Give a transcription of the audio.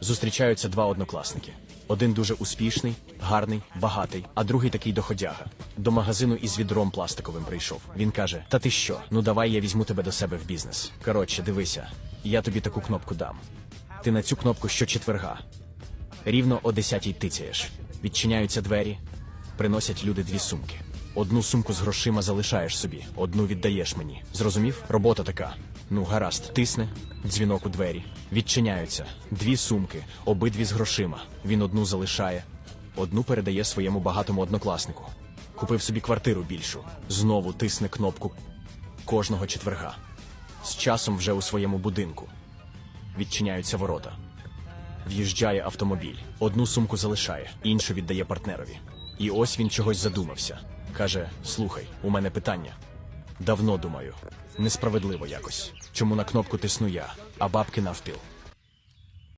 Зустрічаються два однокласники. Один дуже успішний, гарний, багатий, а другий такий доходяга. До магазину із відром пластиковим прийшов. Він каже: Та ти що? Ну давай я візьму тебе до себе в бізнес. Коротше, дивися, я тобі таку кнопку дам. Ти на цю кнопку щочетверга. Рівно о 10 тицяєш. Відчиняються двері, приносять люди дві сумки. Одну сумку з грошима залишаєш собі, одну віддаєш мені. Зрозумів? Робота така. Ну, гаразд, тисне, дзвінок у двері. Відчиняються. Дві сумки, обидві з грошима. Він одну залишає, одну передає своєму багатому однокласнику. Купив собі квартиру більшу. Знову тисне кнопку кожного четверга. З часом вже у своєму будинку. Відчиняються ворота. В'їжджає автомобіль, одну сумку залишає, іншу віддає партнерові. І ось він чогось задумався. Каже: Слухай, у мене питання. Давно думаю, несправедливо якось. Чому на кнопку тисну я, а бабки навпіл?